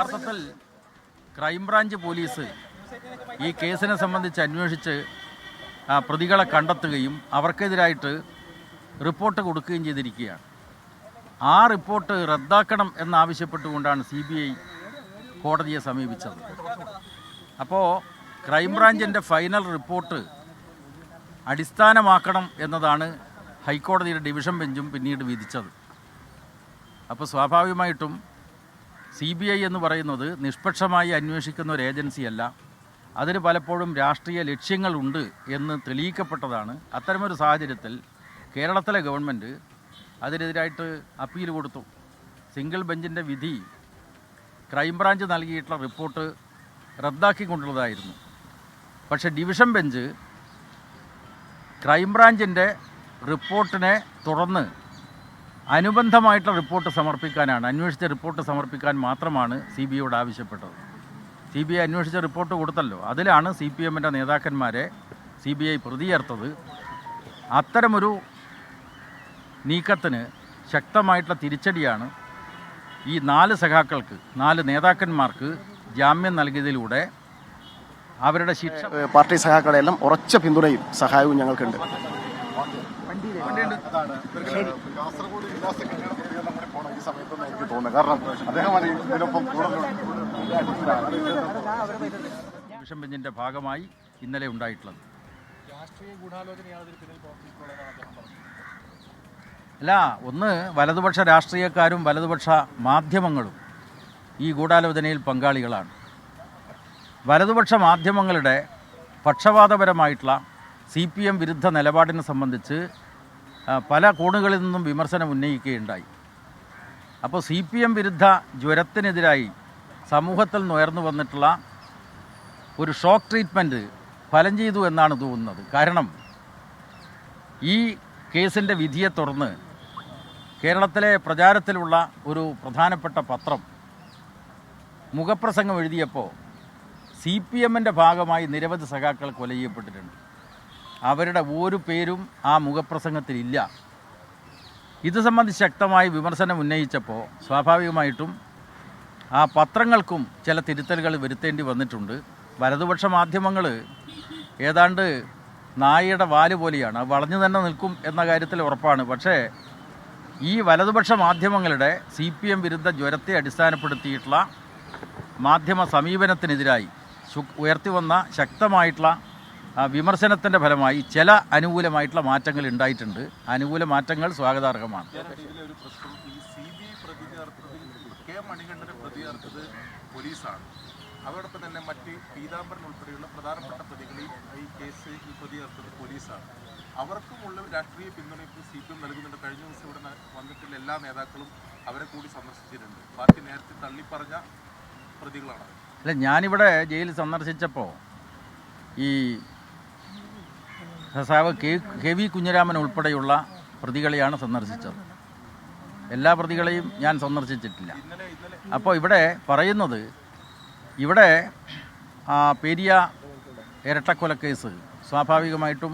യഥാർത്ഥത്തിൽ crime branch police ഈ കേസിനെ സംബന്ധിച്ച് അന്വേഷിച്ച് പ്രതികളെ കണ്ടെത്തുകയും അവർക്കെതിരായിട്ട് റിപ്പോർട്ട് കൊടുക്കുകയും ചെയ്തിരിക്കുകയാണ്. ആ റിപ്പോർട്ട് റദ്ദാക്കണം എന്നാവശ്യപ്പെട്ടുകൊണ്ടാണ് സി ബി ഐ കോടതിയെ സമീപിച്ചത്. അപ്പോൾ ക്രൈംബ്രാഞ്ചിന്റെ ഫൈനൽ റിപ്പോർട്ട് അടിസ്ഥാനമാക്കണം എന്നതാണ് ഹൈക്കോടതിയുടെ ഡിവിഷൻ ബെഞ്ചും പിന്നീട് വിധിച്ചത്. അപ്പോൾ സ്വാഭാവികമായിട്ടും സി ബി ഐ എന്ന് പറയുന്നത് നിഷ്പക്ഷമായി അന്വേഷിക്കുന്ന ഒരു ഏജൻസിയല്ല. അതിന് പലപ്പോഴും രാഷ്ട്രീയ ലക്ഷ്യങ്ങളുണ്ട് എന്ന് തെളിയിക്കപ്പെട്ടതാണ്. അത്തരമൊരു സാഹചര്യത്തിൽ കേരളത്തിലെ ഗവൺമെന്റ് അതിനെതിരായിട്ട് അപ്പീൽ കൊടുത്തു. സിംഗിൾ ബെഞ്ചിന്റെ വിധി ക്രൈംബ്രാഞ്ച് നൽകിയിട്ടുള്ള റിപ്പോർട്ട് റദ്ദാക്കിക്കൊണ്ടുള്ളതായിരുന്നു. പക്ഷേ ഡിവിഷൻ ബെഞ്ച് ക്രൈംബ്രാഞ്ചിന്റെ റിപ്പോർട്ടിനെ തുടർന്ന് അനുബന്ധമായിട്ടുള്ള റിപ്പോർട്ട് സമർപ്പിക്കാനാണ് അന്വേഷിച്ച റിപ്പോർട്ട് സമർപ്പിക്കാൻ മാത്രമാണ് സി ബി ഐയോട് ആവശ്യപ്പെട്ടത്. സി ബി ഐ അന്വേഷിച്ച റിപ്പോർട്ട് കൊടുത്തല്ലോ. അതിലാണ് സി പി എമ്മിന്റെ നേതാക്കന്മാരെ സി ബി ഐ പ്രതിചേർത്തത് അത്തരമൊരു നീക്കത്തിന് ശക്തമായിട്ടുള്ള തിരിച്ചടിയാണ് ഈ നാല് സഖാക്കൾക്ക് നാല് നേതാക്കന്മാർക്ക് ജാമ്യം നൽകിയതിലൂടെ അവരുടെ ശിക്ഷ പാർട്ടി സഹാക്കളെല്ലാം ഉറച്ച പിന്തുണയും സഹായവും ഞങ്ങൾക്കുണ്ട്. കാസർഗോഡ് വിലാസ കല്യാണ പോകണം ഈ സമയത്തെന്ന് എനിക്ക് തോന്നുന്നത് കാരണം ഇതിനൊപ്പം ഡിവിഷൻ ബെഞ്ചിന്റെ ഭാഗമായി ഇന്നലെ ഉണ്ടായിട്ടുള്ളത്. അല്ല ഒന്ന് വലതുപക്ഷ രാഷ്ട്രീയക്കാരും വലതുപക്ഷ മാധ്യമങ്ങളും ഈ ഗൂഢാലോചനയിൽ പങ്കാളികളാണ്. വലതുപക്ഷ മാധ്യമങ്ങളുടെ പക്ഷപാതപരമായിട്ടുള്ള സി പി എം വിരുദ്ധ നിലപാടിനെ സംബന്ധിച്ച് പല കോണുകളിൽ നിന്നും വിമർശനം ഉന്നയിക്കുകയുണ്ടായി. അപ്പോൾ സി പി എം വിരുദ്ധ ജ്വരത്തിനെതിരായി സമൂഹത്തിൽ ഉയർന്നു വന്നിട്ടുള്ള ഒരു ഷോക്ക് ട്രീറ്റ്മെന്റ് ഫലം ചെയ്തു എന്നാണ് തോന്നുന്നത്. കാരണം ഈ കേസിന്റെ വിധിയെ തുടർന്ന് കേരളത്തിലെ പ്രചാരത്തിലുള്ള ഒരു പ്രധാനപ്പെട്ട പത്രം മുഖപ്രസംഗം എഴുതിയപ്പോൾ സി പി എമ്മിന്റെ ഭാഗമായി നിരവധി സഖാക്കൾ കൊല ചെയ്യപ്പെട്ടിട്ടുണ്ട് അവരുടെ ഒരു പേരും ആ മുഖപ്രസംഗത്തിലില്ല. ഇത് സംബന്ധിച്ച് ശക്തമായി വിമർശനം ഉന്നയിച്ചപ്പോൾ സ്വാഭാവികമായിട്ടും ആ പത്രങ്ങൾക്കും ചില തിരുത്തലുകൾ വരുത്തേണ്ടി വന്നിട്ടുണ്ട്. വലതുപക്ഷ മാധ്യമങ്ങൾ ഏതാണ്ട് നായയുടെ വാൽ പോലെയാണ്. വളഞ്ഞു തന്നെ നിൽക്കും എന്ന കാര്യത്തിൽ ഉറപ്പാണ്. പക്ഷേ ഈ വലതുപക്ഷ മാധ്യമങ്ങളുടെ സി പി എം വിരുദ്ധ ജ്വരത്തെ അടിസ്ഥാനപ്പെടുത്തിയിട്ടുള്ള മാധ്യമ സമീപനത്തിനെതിരായി ഉയർത്തി വന്ന ശക്തമായിട്ടുള്ള വിമർശനത്തിന്റെ ഫലമായി ചില അനുകൂലമായിട്ടുള്ള മാറ്റങ്ങൾ ഉണ്ടായിട്ടുണ്ട്. അനുകൂല മാറ്റങ്ങൾ സ്വാഗതാർഹമാണ്. പോലീസാണ്. അതോടൊപ്പം തന്നെ മറ്റ് പീതാംബരൻ ഉൾപ്പെടെയുള്ള പ്രധാനപ്പെട്ട പ്രതികളെയും ഈ കേസ് ഈ പ്രതി ചേർത്തത് പോലീസാണ്. അവർക്കുമുള്ള രാഷ്ട്രീയ പിന്തുണ ഇപ്പോൾ സി പി എം നൽകുന്നുണ്ട്. കഴിഞ്ഞ ദിവസം ഇവിടെ വന്നിട്ടുള്ള എല്ലാ നേതാക്കളും അവരെ കൂടി സന്ദർശിച്ചിട്ടുണ്ട്. പാർട്ടി നേരത്തെ തള്ളിപ്പറഞ്ഞ പ്രതികളാണ് അല്ല ഞാനിവിടെ ജയിലിൽ സന്ദർശിച്ചപ്പോൾ ഈ സസാവ് കെ കെ വി കുഞ്ഞിരാമൻ ഉൾപ്പെടെയുള്ള പ്രതികളെയാണ് സന്ദർശിച്ചത്. എല്ലാ പ്രതികളെയും ഞാൻ സന്ദർശിച്ചിട്ടില്ല. അപ്പോൾ ഇവിടെ പറയുന്നത് ഇവിടെ പെരിയ ഇരട്ടക്കൊലക്കേസ് സ്വാഭാവികമായിട്ടും